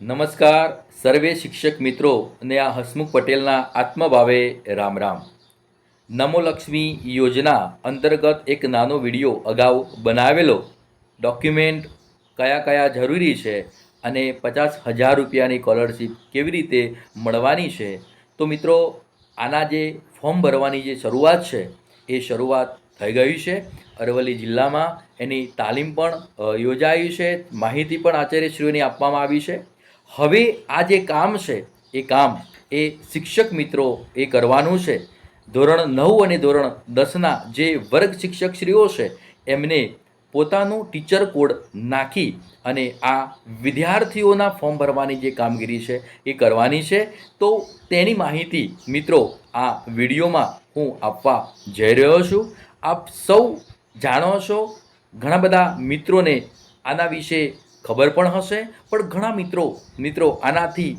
નમસ્કાર, સર્વે શિક્ષક મિત્રો અને આ હસમુખ પટેલના આત્મભાવે રામ રામ. નમોલક્ષ્મી યોજના અંતર્ગત એક નાનો વીડિયો અગાઉ બનાવેલો. ડોક્યુમેન્ટ કયા કયા જરૂરી છે અને પચાસ હજાર રૂપિયાની સ્કોલરશીપ કેવી રીતે મળવાની છે? તો મિત્રો, આના જે ફોર્મ ભરવાની જે શરૂઆત છે, એ શરૂઆત થઈ ગઈ છે. અરવલ્લી જિલ્લામાં એની તાલીમ પણ યોજાઈ છે. માહિતી પણ આચાર્યશ્રીઓની આપવામાં આવી છે. હવે આ જે કામ છે, એ કામ એ શિક્ષક મિત્રો એ કરવાનું છે. ધોરણ નવ અને ધોરણ દસના જે વર્ગ શિક્ષકશ્રીઓ છે, એમને પોતાનું ટીચર કોડ નાખી અને આ વિદ્યાર્થીઓના ફોર્મ ભરવાની જે કામગીરી છે, એ કરવાની છે. તો તેની માહિતી મિત્રો આ વિડીયોમાં હું આપવા જઈ રહ્યો છું. આપ સૌ જાણો છો, ઘણા બધા મિત્રોને આના વિશે ખબર પણ હશે, પણ ઘણા મિત્રો મિત્રો આનાથી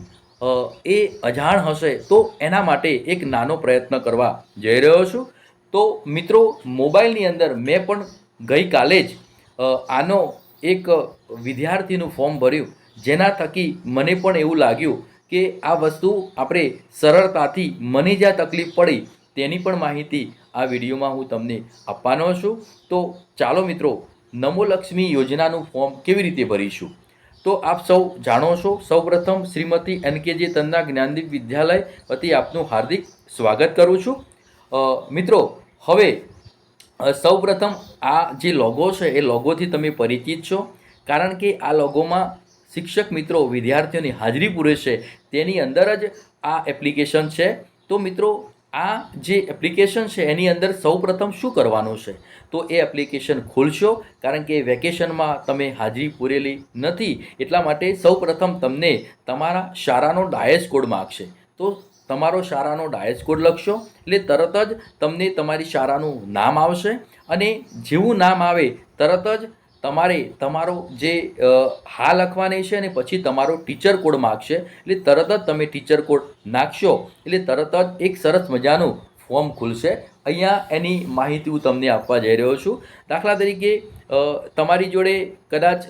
એ અજાણ હશે, તો એના માટે એક નાનો પ્રયત્ન કરવા જઈ રહ્યો છું. તો મિત્રો, મોબાઈલની અંદર મેં પણ ગઈકાલે જ આનો એક વિદ્યાર્થીનું ફોર્મ ભર્યું, જેના થકી મને પણ એવું લાગ્યું કે આ વસ્તુ આપણે સરળતાથી મને જ્યાં તકલીફ પડી તેની પણ માહિતી આ વિડીયોમાં હું તમને આપવાનો છું. તો ચાલો મિત્રો નમો લક્ષ્મી યોજનાનું ફોર્મ કેવી રીતે ભરીશું? તો આપ સૌ જાણો છો, સૌપ્રથમ શ્રીમતી એન કે જે તન્ના જ્ઞાનદીપ વિદ્યાલય વતી આપનું હાર્દિક સ્વાગત કરું છું. મિત્રો, હવે સૌપ્રથમ આ જે લોગો છે, એ લોગોથી તમે પરિચિત છો. કારણ કે આ લોગોમાં શિક્ષક મિત્રો, વિદ્યાર્થીઓની હાજરી પૂરે છે. તેની અંદર જ આ એપ્લિકેશન છે. તો મિત્રો આ જે એપ્લિકેશન છે, એની અંદર સૌપ્રથમ શું કરવાનું છે? તો એ એપ્લિકેશન ખોલશો, કારણ કે વેકેશનમાં તમે હાજરી પૂરેલી નથી. એટલા માટે સૌપ્રથમ તમને તમારા શાળાનો ડાયસ કોડ માગશે. તો તમારો શાળાનો ડાયસ કોડ લખશો, એટલે તરત જ તમને તમારી શાળાનું નામ આવશે. અને જેવું નામ આવે, તરત જ તમારે તમારો જે હા લખવાની છે અને પછી તમારો ટીચર કોડ માગશે, એટલે તરત જ તમે ટીચર કોડ નાખશો, એટલે તરત જ એક સરસ મજાનું ફોર્મ ખુલશે. અહીંયા એની માહિતી હું તમને આપવા જઈ રહ્યો છું. દાખલા તરીકે તમારી જોડે કદાચ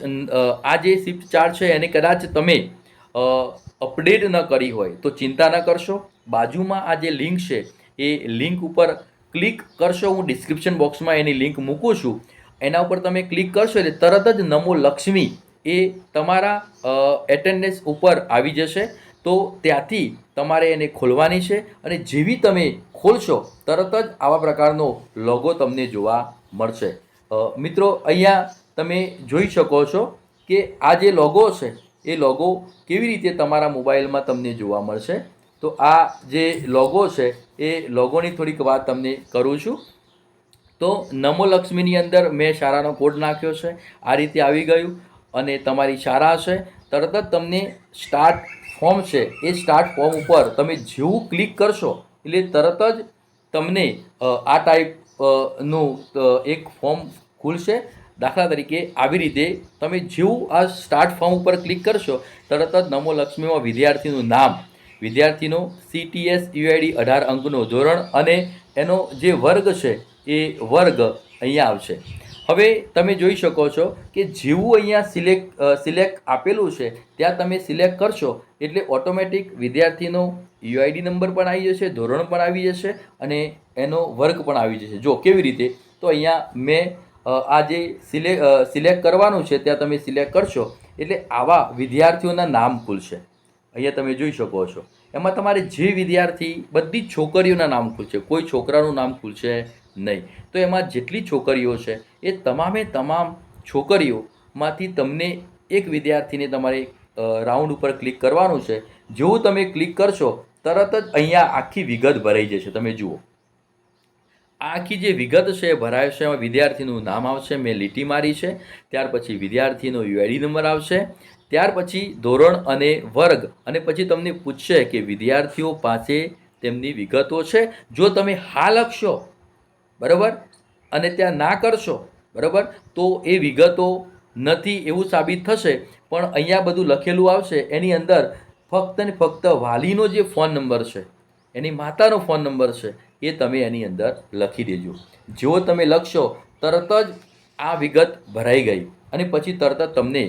આ જે શિફ્ટ ચાર્ટ છે એને કદાચ તમે અપડેટ ન કરી હોય તો ચિંતા ન કરશો. બાજુમાં આ જે લિંક છે એ લિંક ઉપર ક્લિક કરશો. હું ડિસ્ક્રિપ્શન બોક્સમાં એની લિંક મૂકું છું. એના ઉપર તમે ક્લિક કરશો એટલે તરત જ નમો લક્ષ્મી એ તમારા એટેન્ડન્સ ઉપર આવી જશે. તો ત્યાંથી તમારે એને ખોલવાની છે અને જેવી તમે ખોલશો, તરત જ આવા પ્રકારનો લોગો તમને જોવા મળશે. મિત્રો, અહીંયા તમે જોઈ શકો છો કે આ જે લોગો છે, એ લોગો કેવી રીતે તમારા મોબાઈલમાં તમને જોવા મળશે. તો આ જે લોગો છે, એ લોગોની થોડીક વાત તમને કરું છું. તો નમો લક્ષ્મીની અંદર મેં શારાનો કોડ નાખ્યો છે. આ રીતે આવી ગયું અને તમારી શારા છે. તરત જ તમને સ્ટાર્ટ ફોર્મ છે. એ સ્ટાર્ટ ફોર્મ ઉપર તમે જેવું ક્લિક કરશો, એટલે તરત જ તમને આ ટાઈપનું એક ફોર્મ ખુલશે. દાખલા તરીકે આવી રીતે તમે જેવું આ સ્ટાર્ટ ફોર્મ ઉપર ક્લિક કરશો, તરત જ નમો લક્ષ્મીમાં વિદ્યાર્થીનું નામ વિદ્યાર્થીનો સીટીએસ યુઆઈડી અઢાર અંકનો ધોરણ અને એનો જે વર્ગ છે એ વર્ગ અહીંયા આવશે. હવે તમે જોઈ શકો છો કે જેવું અહીંયા સિલેક્ટ સિલેક્ટ આપેલું છે, ત્યાં તમે સિલેક્ટ કરશો એટલે ઓટોમેટિક વિદ્યાર્થીનો યુઆઈડી નંબર પણ આવી જશે, ધોરણ પણ આવી જશે અને એનો વર્ગ પણ આવી જશે. જો કેવી રીતે? તો અહીંયા મેં આ જે સિલે સિલેક્ટ કરવાનું છે, ત્યાં તમે સિલેક્ટ કરશો એટલે આવા વિદ્યાર્થીઓના નામ ખુલશે. અહીંયા તમે જોઈ શકો છો. એમાં તમારે જે વિદ્યાર્થી બધી છોકરીઓના નામ ખુલશે, કોઈ છોકરાનું નામ ખુલશે નહીં. તો એમાં જેટલી છોકરીઓ છે, એ તમામે તમામ છોકરીઓમાંથી તમને એક વિદ્યાર્થીને તમારે રાઉન્ડ ઉપર ક્લિક કરવાનું છે. જેવું તમે ક્લિક કરશો, તરત જ અહીંયા આખી વિગત ભરાઈ જશે. તમે જુઓ. આખી જે વિગત છે ભરાય છે, એમાં વિદ્યાર્થીનું નામ આવશે, મેં લીટી મારી છે. ત્યાર પછી વિદ્યાર્થીનો યુઆઈડી નંબર આવશે. ત્યાર પછી ધોરણ અને વર્ગ અને પછી તમને પૂછશે કે વિદ્યાર્થીઓ પાસે તેમની વિગતો છે. જો તમે હા લખશો, બરાબર? અને ત્યાં ના કરશો, બરાબર? તો એ વિગતો નથી એવું સાબિત થશે. પણ અહીંયા બધું લખેલું આવશે, એની અંદર ફક્ત ને ફક્ત વાલીનો જે ફોન નંબર છે, એની માતાનો ફોન નંબર છે, એ તમે એની અંદર લખી દેજો. જેવો તમે લખશો, તરત જ આ વિગત ભરાઈ ગઈ. અને પછી તરત તમને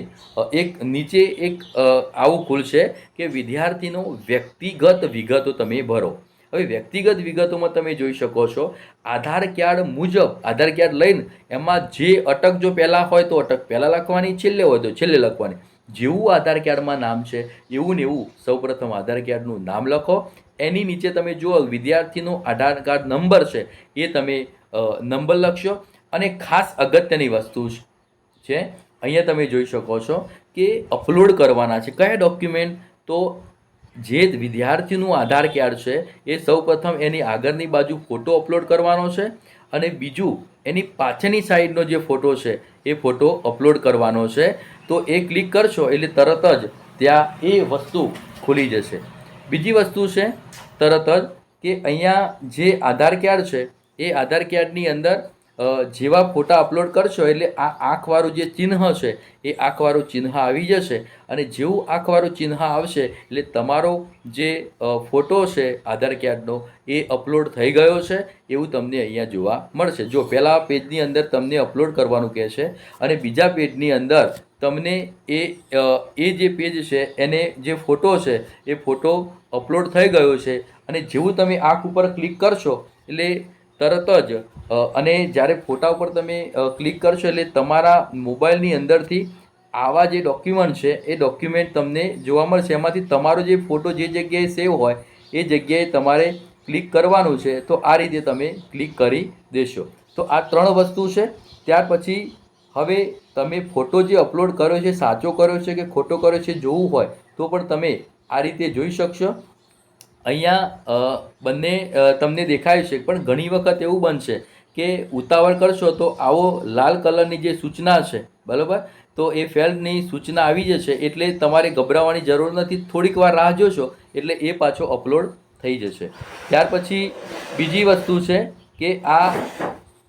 એક નીચે એક આવું ખુલશે કે વિદ્યાર્થીનો વ્યક્તિગત વિગતો તમે ભરો. હવે વ્યક્તિગત વિગતોમાં તમે જોઈ શકો છો, આધાર કાર્ડ મુજબ, આધાર કાર્ડ લઈને એમાં જે અટક જો પહેલાં હોય તો અટક પહેલાં લખવાની, છેલ્લે હોય તો છેલ્લે લખવાની. જેવું આધાર કાર્ડમાં નામ છે, એવું ને એવું સૌપ્રથમ આધાર કાર્ડનું નામ લખો. એની નીચે તમે જુઓ, વિદ્યાર્થીનો આધાર કાર્ડ નંબર છે, એ તમે નંબર લખશો. અને ખાસ અગત્યની વસ્તુ છે અહીંયા તમે જોઈ શકો છો કે અપલોડ કરવાના છે. કયા ડોક્યુમેન્ટ તો જે વિદ્યાર્થીનું આધાર કાર્ડ છે, એ સૌપ્રથમ એની આગળની બાજુ ફોટો અપલોડ કરવાનો છે અને બીજું એની પાછળની સાઈડનો જે ફોટો છે, એ ફોટો અપલોડ કરવાનો છે. તો એ ક્લિક કરશો એટલે તરત જ ત્યાં એ વસ્તુ ખુલી જશે. બીજી વસ્તુ છે, તરત જ કે અહીંયા જે આધાર કાર્ડ છે, એ આધાર કાર્ડની અંદર જેવા ફોટા અપલોડ કરશો એટલે આ આંખવાળું જે ચિહ્ન છે, એ આંખવાળું ચિહ્ન આવી જશે અને જેવું આંખવાળું ચિહ્ન આવશે એટલે તમારો જે ફોટો છે, આધાર કાર્ડનો, એ અપલોડ થઈ ગયો છે, એવું તમને અહીંયા જોવા મળશે. જો પહેલાં પેજની અંદર તમને અપલોડ કરવાનું કહે છે અને બીજા પેજની અંદર તમને એ એ જે પેજ છે, એને જે ફોટો છે, એ ફોટો અપલોડ થઈ ગયો છે અને જેવું તમે આંખ ઉપર ક્લિક કરશો એટલે તરત જ અને જ્યારે ફોટા ઉપર તમે ક્લિક કરશો એટલે તમારા મોબાઈલની અંદરથી આવા જે ડોક્યુમેન્ટ છે, એ ડોક્યુમેન્ટ તમને જોવા મળશે. એમાંથી તમારો જે ફોટો જે જગ્યાએ સેવ હોય, એ જગ્યાએ તમારે ક્લિક કરવાનું છે. તો આ રીતે તમે ક્લિક કરી દેશો. તો આ ત્રણ વસ્તુ છે. ત્યાર પછી હવે તમે ફોટો જે અપલોડ કર્યો છે, સાચો કર્યો છે કે ખોટો કર્યો છે જોવું હોય, તો પણ તમે આ રીતે જોઈ શકશો. અહીંયા બંને તમને દેખાય છે, પણ ઘણી વખત એવું બનશે કે ઉતાવળ કરશો તો આવો લાલ કલરની જે સૂચના છે, બરાબર? તો એ ફેલ્ડની સૂચના આવી જશે એટલે તમારે ગભરાવાની જરૂર નથી. થોડીક વાર રાહ જોશો એટલે એ પાછો અપલોડ થઈ જશે. ત્યાર પછી બીજી વસ્તુ છે કે આ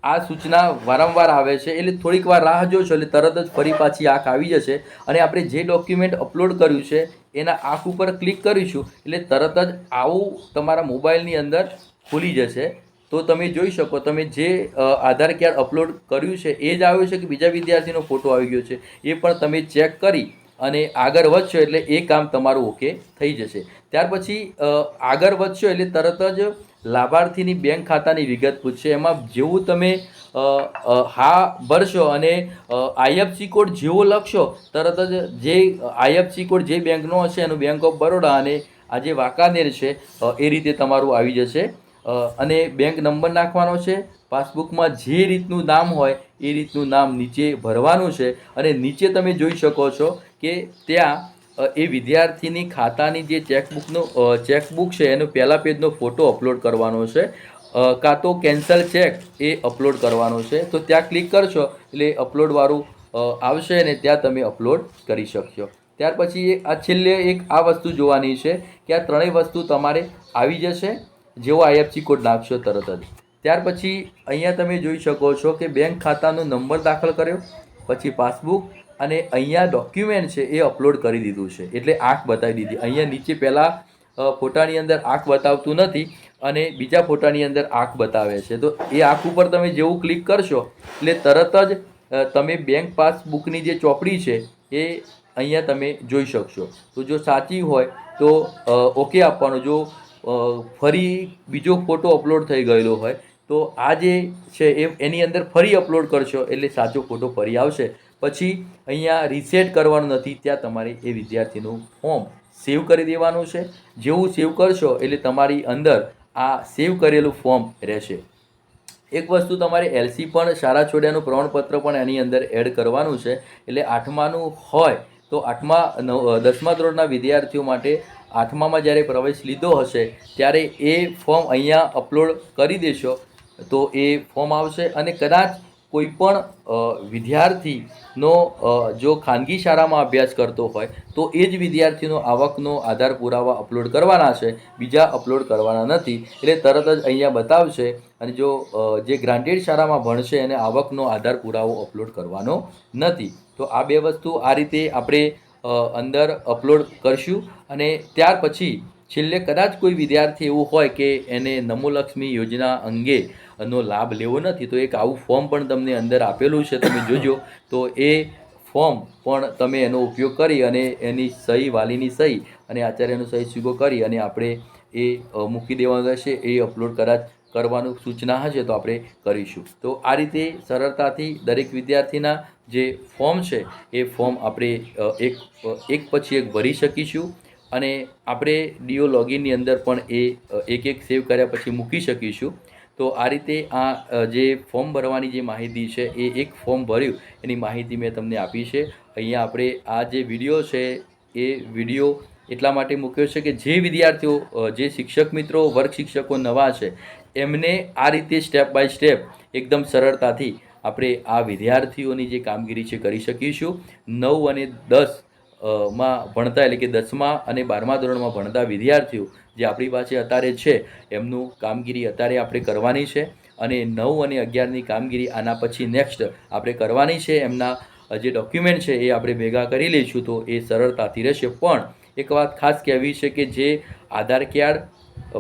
આ સૂચના વારંવાર આવે છે એટલે થોડીક વાર રાહ જોશો એટલે તરત જ ફરી પાછી આંખ આવી જશે અને આપણે જે ડોક્યુમેન્ટ અપલોડ કર્યું છે એના આંખ ઉપર ક્લિક કરીશું એટલે તરત જ આવું તમારા મોબાઈલની અંદર ખુલી જશે. તો તમે જોઈ શકો, તમે જે આધાર કાર્ડ અપલોડ કર્યું છે, એ જ આવ્યું છે કે બીજા વિદ્યાર્થીનો ફોટો આવી ગયો છે, એ પણ તમે ચેક કરી અને આગળ વધશો એટલે એ કામ તમારું ઓકે થઈ જશે. ત્યાર પછી આગળ વધશો એટલે તરત જ લાભાર્થીની બેંક ખાતાની વિગત પૂછશે. એમાં જેવું તમે હા ભરશો અને આઈએફસી કોડ જેવો લખશો, તરત જ જે આઈએફસી કોડ જે બેંકનો હશે એનું બેંક ઓફ બરોડા અને આ જે વાંકાનેર છે એ રીતે તમારું આવી જશે. અને બેંક નંબર નાખવાનો છે. પાસબુકમાં જે રીતનું નામ હોય, એ રીતનું નામ નીચે ભરવાનું છે. અને નીચે તમે જોઈ શકો છો કે ત્યાં એ વિદ્યાર્થીની ખાતાની જે ચેકબુકનો ચેકબુક છે, એનો પહેલા પેજનો ફોટો અપલોડ કરવાનો છે. કાં તો કેન્સલ ચેક એ અપલોડ કરવાનો છે. તો ત્યાં ક્લિક કરશો, એટલે અપલોડવાળું આવશે અને ત્યાં તમે અપલોડ કરી શકશો. ત્યાર પછી આ છેલ્લે એક આ વસ્તુ જોવાની છે કે આ ત્રણેય વસ્તુ તમારે આવી જશે. જેવો આઈએફસી કોડ નાખશો તરત જ. ત્યાર પછી અહીંયા તમે જોઈ શકો છો કે બેંક ખાતાનો નંબર દાખલ કર્યો, પછી પાસબુક અને અહીંયા ડોક્યુમેન્ટ છે એ અપલોડ કરી દીધું છે. એટલે આંખ બતાવી દીધી. અહીંયા નીચે પહેલાં ફોટાની અંદર આંખ બતાવતું નથી અને બીજા ફોટાની અંદર આંખ બતાવે છે. તો એ આંખ ઉપર તમે જેવું ક્લિક કરશો, એટલે તરત જ તમે બેંક પાસબુકની જે ચોપડી છે એ અહીંયા તમે જોઈ શકશો. તો જો સાચી હોય તો ઓકે આપવાનું. જો ફરી બીજો ફોટો અપલોડ થઈ ગયેલો હોય, તો આ જે છે એ એની અંદર ફરી અપલોડ કરશો એટલે સાચો ફોટો ફરી આવશે. પછી અહીંયા રીસેટ કરવાનું નથી, ત્યાં તમારે એ વિદ્યાર્થીનું ફોર્મ સેવ કરી દેવાનું છે. જેવું સેવ કરશો એટલે તમારી અંદર આ સેવ કરેલું ફોર્મ રહેશે. એક વસ્તુ તમારે એલસી પણ શાળા છોડ્યાનું પ્રમાણપત્ર પણ એની અંદર એડ કરવાનું છે. એટલે આઠમાનું હોય તો આઠમા, નવ, દસમા ધોરણના વિદ્યાર્થીઓ માટે આઠમામાં જ્યારે પ્રવેશ લીધો હશે, ત્યારે એ ફોર્મ અહીંયા અપલોડ કરી દેશો. તો એ ફોર્મ આવશે અને કદાચ કોઈ પણ વિદ્યાર્થીનો જો ખાનગી શાળામાં અભ્યાસ કરતો હોય, તો એ જ વિદ્યાર્થીનો આવકનો આધાર પુરાવા અપલોડ કરવાના છે. બીજા અપલોડ કરવાના નથી. એટલે તરત જ અહીંયા બતાવશે અને જો જે ગ્રાન્ટેડ શાળામાં ભણશે, એને આવકનો આધાર પુરાવો અપલોડ કરવાનો નથી. તો આ બે વસ્તુ આ રીતે આપણે અંદર અપલોડ કરશું અને ત્યાર પછી છેલ્લે કદાચ કોઈ વિદ્યાર્થી એવું હોય કે એને નમોલક્ષ્મી યોજના અંગે નો લાભ લેવો નથી, તો એક આવું ફોર્મ પણ તમને અંદર આપેલું છે, તમે જોજો. તો એ ફોર્મ પણ તમે એનો ઉપયોગ કરી અને એની સહી, વાલીની સહી અને આચાર્યનો સહી સ્વીકો કરી અને આપણે એ મૂકી દેવાનું રહેશે. એ અપલોડ કદાચ કરવાનું સૂચના હશે તો આપણે કરીશું. તો આ રીતે સરળતાથી દરેક વિદ્યાર્થીના જે ફોર્મ છે, એ ફોર્મ આપણે એક એક પછી એક ભરી શકીશું અને આપણે ડીઓ લોગિનની અંદર પણ એ એક એક સેવ કર્યા પછી મૂકી શકીશું. તો આ રીતે આ જે ફોર્મ ભરવાની જે માહિતી છે, એ એક ફોર્મ ભર્યું. એની માહિતી મેં તમને આપી છે. અહીંયા આપણે આ જે વીડિયો છે, એ વીડિયો એટલા માટે મૂક્યો છે કે જે વિદ્યાર્થીઓ જે શિક્ષક મિત્રો, વર્ગ શિક્ષકો નવા છે એમને આ રીતે સ્ટેપ બાય સ્ટેપ એકદમ સરળતાથી આપણે આ વિદ્યાર્થીઓની જે કામગીરી છે કરી શકીશું. નવ અને દસમાં ભણતા એટલે કે દસમા અને બારમા ધોરણમાં ભણતા વિદ્યાર્થીઓ જે આપણી પાસે અત્યારે છે, એમનું કામગીરી અત્યારે આપણે કરવાની છે અને નવ અને અગિયારની કામગીરી આના પછી નેક્સ્ટ આપણે કરવાની છે. એમના જે ડોક્યુમેન્ટ છે એ આપણે ભેગા કરી લઈશું તો એ સરળતાથી રહેશે. પણ એક વાત ખાસ કહેવી છે કે જે આધાર કાર્ડ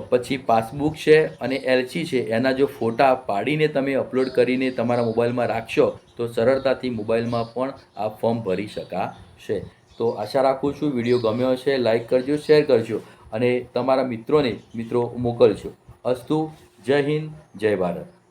પછી પાસબુક છે અને એલસી છે, એના જો ફોટા પાડીને તમે અપલોડ કરીને તમારા મોબાઈલમાં રાખશો, તો સરળતાથી મોબાઈલમાં પણ આ ફોર્મ ભરી શકાશે. તો આશા રાખું છું વીડિયો ગમ્યો હશે લાઇક કરજો, શેર કરજો અને તમારા મિત્રોને મિત્રો મોકલજો. અસ્તુ, જય હિન્દ, જય ભારત.